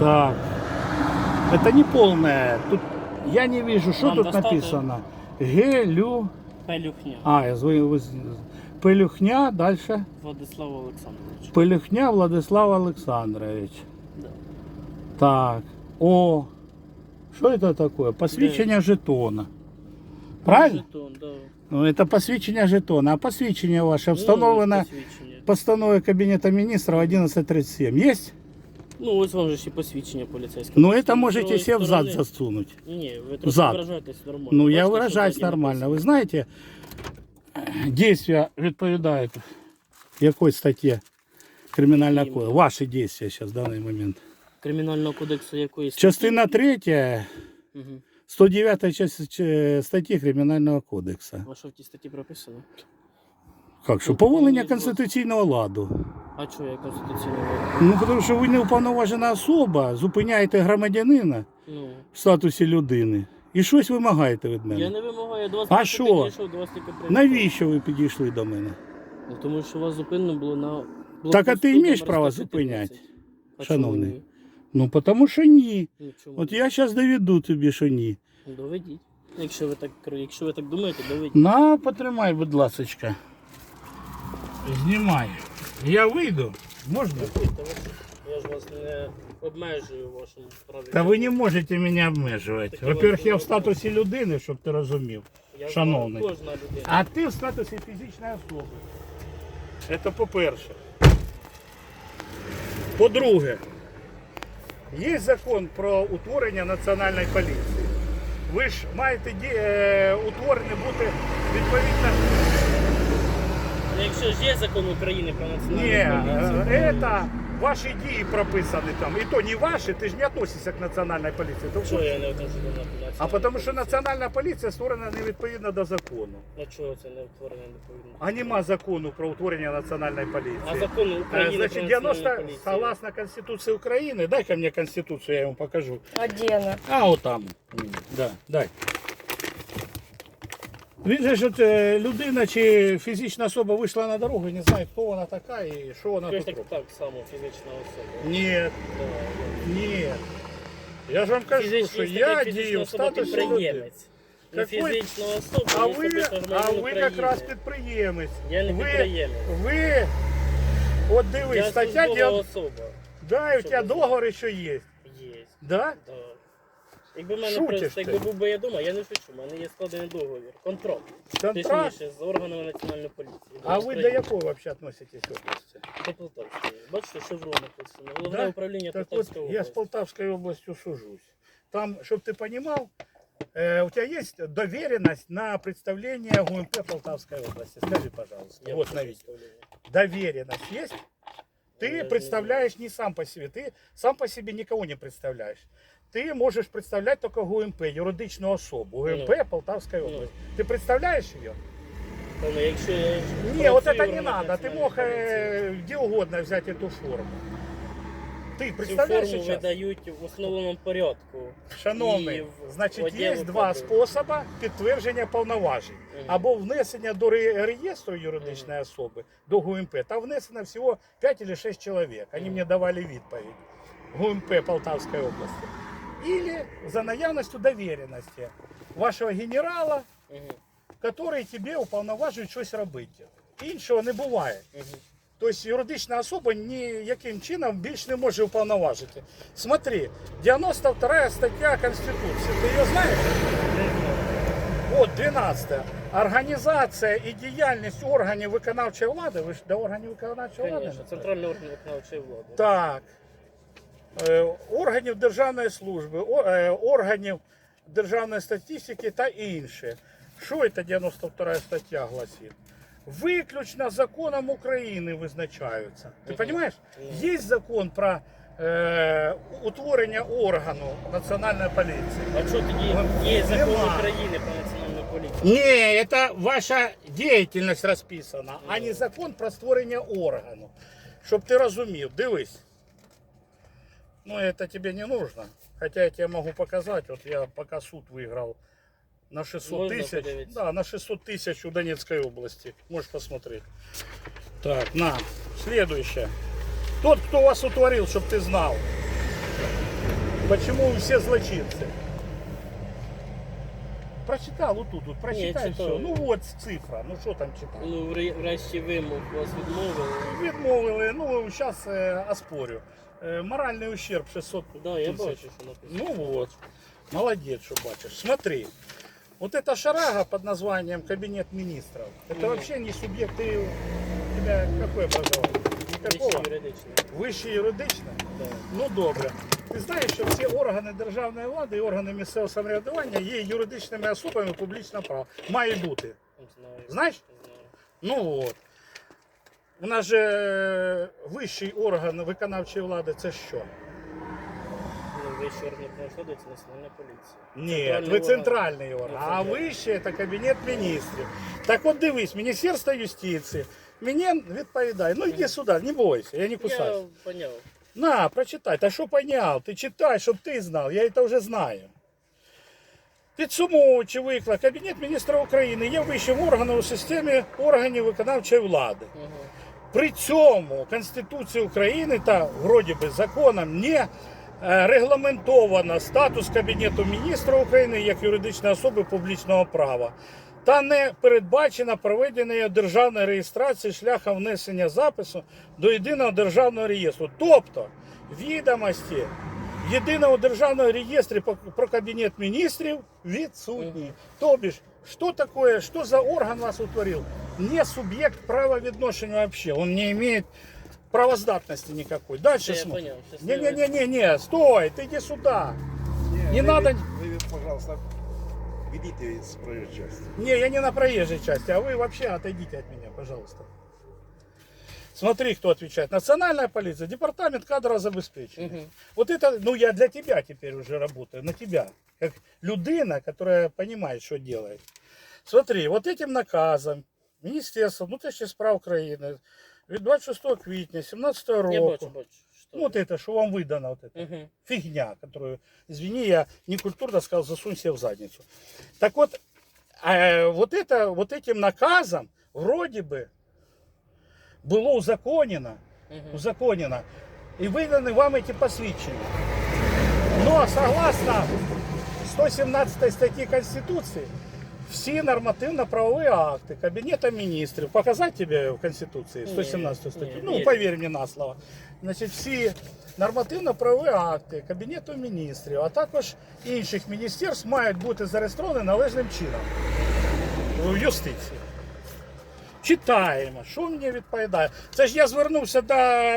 Так. Это не полное. Тут я не вижу, что Вам тут достати? написано. Гелю. Пелюхня А, я звоню. ви- Пелюхня, дальше. Владислава Олександровича. Пелюхня Владислав Олександрович. Да. Так. О, что это такое? Посвідчення жетона. Правильно? Жетон, да. Ну, это посвідчення жетона. А посвідчення ваше встановлено Ну, ось посвідчення. постановой Кабинета министров 1137. Есть? Ну, ось вам же ще посвідчення поліцейське. Ну, это можете себе в зад засунуть. Ні, ви трохи Зад. виражаєтесь нормально. Ну, я Бачите, выражаюсь що ззаді нормально. написано? Ви знаєте, действия відповідають якої статті Кримінального кодексу? Ваші дії зараз в даний момент. Кримінального кодексу якоїсь. Частина 3, Угу. 109 часть е, статті Кримінального кодексу. А що в тій статті прописано? Як що? Повалення ну, конституційного ладу. А чого я конституційного? Ну, тому що ви не уповноважена особа, зупиняєте громадянина Ну, в статусі людини і щось вимагаєте від мене. я не вимагаю до вас. А просто що? підійшов, до вас тільки привітав. Навіщо ви підійшли до мене? Ну, тому що вас зупинено було на... Так, а ти блокпосту маєш номер право зупиняти, А шановний? ні? Ну, тому що ні. Ну, чому От я зараз доведу тобі, що ні. Ну, Доведіть. Якщо ви так, якщо ви так думаєте, доведіть. На, потримай, будь ласочка. Знімай. Я вийду. Можна? Я ж вас не обмежую в вашому праві. Та ви не можете мене обмежувати. Так, Во-первых, я в статусі людини, щоб ти розумів. Я шановний. Кожна людина. А ти в статусі фізичної особи. Це по-перше. По-друге, є закон про утворення національної поліції. Ви ж маєте ді- е, утворені бути відповідно. Ну, Якщо ж є закон України про національну Ні, поліцію, е, це ваші дії прописані там. І то не ваші, ти ж не відносишся к національній поліції. То чого що? я не отношу до національної А тому що поліції? національна поліція створена не відповідно до закону. Ну чого це не утворення відповідно? А нема закону про утворення національної поліції. А закон Е, України Значит, про 90, поліцію? согласно Конституции Украины, дай-ка мне Конституцию, я ему покажу. А де вона? А, вот там. Да, дай. Він же ж от, е, людина чи фізична особа вийшла на дорогу і не знає, хто вона така і що вона тут так, робить. так само фізична особа. Ні, ні. Я ж вам кажу, що я дію в статусі людини. Не Какой- фізична особа, А ви, а ви якраз підприємець. Я не ви, підприємець. ви, от дивись, Я стаття, службова де, особа. да, і у тебе договори що є. Є. Да? Да. Якби в мене Шутиш просто, ти? якби був би я дома, я не шучу, в мене є складений договір. Контракт. Контракт. Точніше, з органами національної поліції. А ви до України. якої вообще относитесь області? До Полтавської. Бачите, шеврон написано. Головне Да? управління Так вот, Полтавської я с області. Полтавской областью сужусь. Там, чтобы ты понимал, э, у тебя есть доверенность на представление ГУМП Полтавской области? Скажи, пожалуйста. Я вот прошу на видео. представлення. Доверенность есть? Я Ты не представляешь не сам по себе, ты сам по себе никого не представляешь. Ты можешь представлять только ГУМП, юридичную особу, ГУМП Ну. Полтавской Ну. области. Ты представляешь ее? Тому, якщо я ж Не, вот працюю это в не органах надо. Ты національної мог поліції, э, где угодно взять эту форму. Ты Цю представляешь форму сейчас? видають в основному порядку. Шановний, І в значить, одягу є два також. способи підтвердження повноважень. Мгм. Або внесення до ре- реєстру юридичної особи, до ГУМП. Там внесено всього 5 чи 6 чоловік. Вони Мгм. мені давали відповідь. ГУМП Полтавської області. Или за наявностью доверенности вашого генерала, Мгм. який тебе уповноважує щось робити. Іншого не буває. Мгм. Тобто юридична особа ніяким чином більш не може уповноважити. Смотри, 92 стаття Конституції. Ти її знаєш? От 12. Організація і діяльність органів виконавчої влади. Ви ж до органів виконавчої влади? Конечно, центральний орган виконавчої влади. Так. Е, Органів державної служби, е, органів державної статистики та інше. Що це 92 стаття гласить? Виключно законом України визначаються. Ти розумієш? Є закон про е, утворення органу національної поліції. А що тоді є закон Нема. України про національну поліцію? Ні, це ваша діяльність розписана, а не закон про створення органу. Щоб ти розумів, дивись. Ну, это тебе не нужно. Хотя я тебе могу показать. Вот я пока суд выиграл на 600 Можно тысяч. подивитися? Да, на 600 тысяч у Донецкой области. Можешь посмотреть. Так, на. Следующее. Тот, кто вас утворил, чтобы ты знал. Почему все злочинцы? Прочитал вот тут, вот, прочитай Не, все. читаю. Ну вот цифра, ну що там читати? Ну, вре- врешті вимог вас відмовили. Відмовили, ну зараз е, оспорю. Е, моральний ущерб 600 Да, я тисяч. бачу, що написано. Ну вот, молодец, что бачишь. Смотри, вот эта шарага под названием Кабинет министров, это Мгм. вообще не субъект, ты, у тебя какое образование? Никакого? Вище юридично. Вище юридичне? Да. Ну добре. Ти знаєш, що всі органи державної влади і органи місцевого самоврядування є юридичними особами публічного права. Має бути. Не знаю. Знаєш? Не знаю. Ну от. У нас же е, вищий орган виконавчої влади це що? Ну, вищий орган правосуддя це національна поліція. Ні, ви центральний орган, Ну, а вище це Кабінет міністрів. Так от дивись, Міністерство юстиції. Мені відповідає, ну йди сюди, не бойся, я не кусаюсь. Я поняв. На, прочитай. Та що поняв? Ти читай, щоб ти знав. Я це вже знаю. Підсумовуючи виклик, Кабінет міністра України є вищим органом у системі органів виконавчої влади. Угу. При цьому Конституція України та вроді би законом не е, регламентовано статус Кабінету міністра України як юридичної особи публічного права. Та не передбачено проведення державної реєстрації шляхом внесення запису до єдиного державного реєстру. Тобто відомості державному реєстрі по- про кабінет міністрів відсутні. Тобі ж, що таке, що за орган вас утворив? Не суб'єкт правовідношення вообще. Он не имеет правоздатности никакой. Дальше Я смотрим. понял. Щас Не-не-не-не, стой, ты иди сюда. Не вы, надо- Вы, пожалуйста, ведите с проезжей части. Не, я не на проезжей части, а вы вообще отойдите от меня, пожалуйста. Смотри, кто отвечает. Национальная полиция, департамент кадрового забеспечения. Угу. Вот это, ну я для тебя теперь уже работаю, на тебя. Как людина, которая понимает, что делает. Смотри, вот этим наказом Міністерство внутрішніх справ України від 26 квітня 17 Я року. бачу, бачу. Що Ну, вот это, что вам выдано, вот это. Угу. Фигня, которую, извини, я некультурно сказал, засунь себе в задницу. Так вот, э, вот, это, вот этим наказом вроде бы было узаконено, Угу. узаконено, и выданы вам эти посвящения. Но согласно 117 статьи Конституции, все нормативно-правовые акты Кабинета министров, показать тебе в Конституции 117 статью, не, ну поверь мне на слово, значить всі нормативно-правові акти Кабінету міністрів, а також інших міністерств мають бути зареєстровані належним чином в юстиції. Читаємо, що мені відповідає. Це ж я звернувся до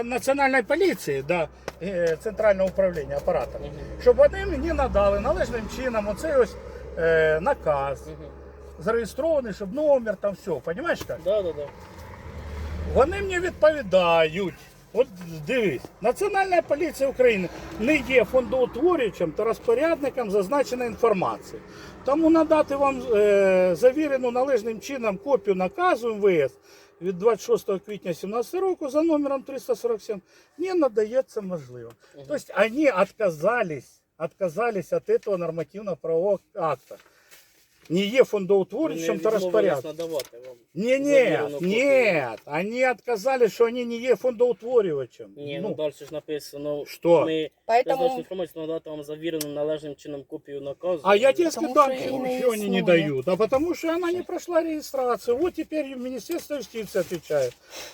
Національної поліції, до е, центрального управління апаратом, щоб вони мені надали належним чином оцей ось е, наказ. Зареєстрований, щоб номер там все. Понімаєш як? Да, да, да. Вони мені відповідають. От дивись, Національна поліція України не є фондоутворюючим та розпорядником зазначеної інформації. Тому надати вам е, завірену належним чином копію наказу МВС від 26 квітня 2017 року за номером 347 не надається можливо. Тобто вони відказались, відказались від цього нормативно-правового акта. Не є фондоутворюючим та розпорядником. надавати вам. Не, нет, Завірену копію. нет, они отказались, что не є фондоутворювачем. Ні, ну, далі ж написано. Що? Ми Поэтому- інформацію надати вам завірену належним чином копію наказу. А я тебе Потому сказал, что и не не иснует. дают. А потому что она не прошла регистрацию. Вот теперь Министерство юстиции отвечает.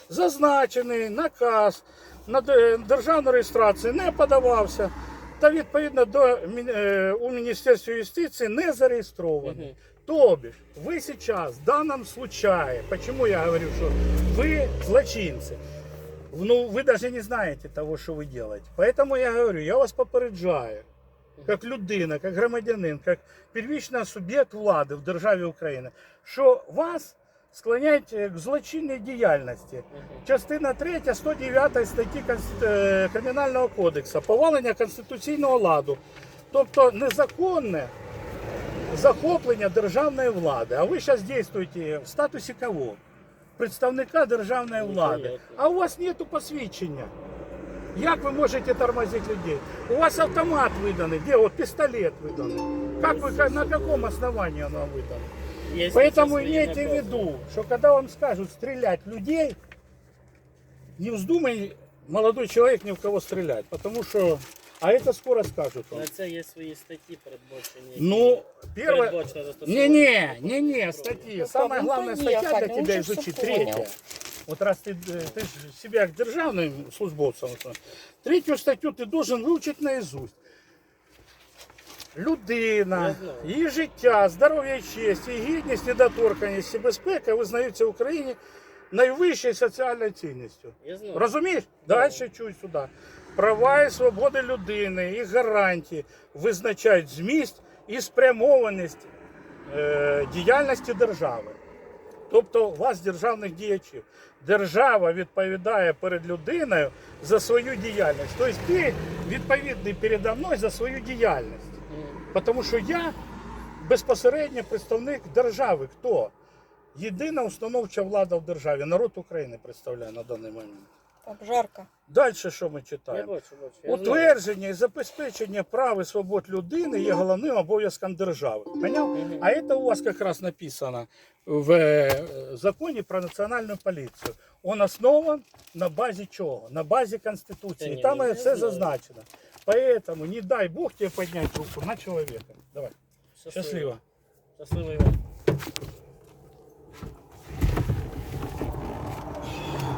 Зазначений наказ на де- державну реєстрацію не подавався Та відповідно до мі- е, у Міністерстві юстиції не зареєстрований. Мгм. То бишь, вы сейчас в данном случае, почему я говорю, что вы злочинцы, ну, вы даже не знаете того, что вы делаете. Поэтому я говорю, я вас попереджаю, як людина, як громадянин, як первічний суб'єкт влади в державі України, що вас склоняють е, к злочинній діяльності. Мгм. Частина 3 109 статті Конст- е, Кримінального кодексу повалення конституційного ладу, тобто незаконне захоплення державної влади. А ви зараз дієте в статусі кого? Представника державної Ну, влади. понятно. А у вас нету посвідчення. Як ви можете тормозити людей? У вас автомат виданий, де от пістолет виданий. Как вы, на каком основании оно выдано? Є Поэтому свої имейте в накази. виду, что когда вам скажут стрелять в людей, не вздумай, молодой человек, ни в кого стрелять. Потому что А это скоро скажут вам. На це є свої статті передбачені. Ну, первое... Передбачено застосування. Не-не, не-не, статьи. Ну, Самая ну, главная поехали, статья для он тебя же изучить, всё понял. третья. Вот раз ты, э, ты ж себя как державным службовцем, вот, третью статтю ти должен вивчити наизусть. Людина, її життя, здоров'я і честь, її гідність, недоторканність і безпека визнаються в Україні найвищою соціальною цінністю. Розумієш? Далі чуй сюди. Права і свободи людини, їх гарантії визначають зміст і спрямованість е, діяльності держави. Тобто у вас державних діячів. Держава відповідає перед людиною за свою діяльність. Тобто ти відповідний передо мною за свою діяльність. Тому що я безпосередньо представник держави. Хто? Єдина установча влада в державі. Народ України представляє на даний момент. Так, жарко. Далі що ми Я читаємо? бачу, бачу. Я. Утвердження і забезпечення прав і свобод людини є головним обов'язком держави. Поняв? А це у вас якраз написано в е, законі про національну поліцію. Он основан на базі чого? На базі Конституції. Та Там все зазначено. Поэтому не дай Бог тебе поднять руку на человека. Давай. Счастливо. Счастливо, Іван.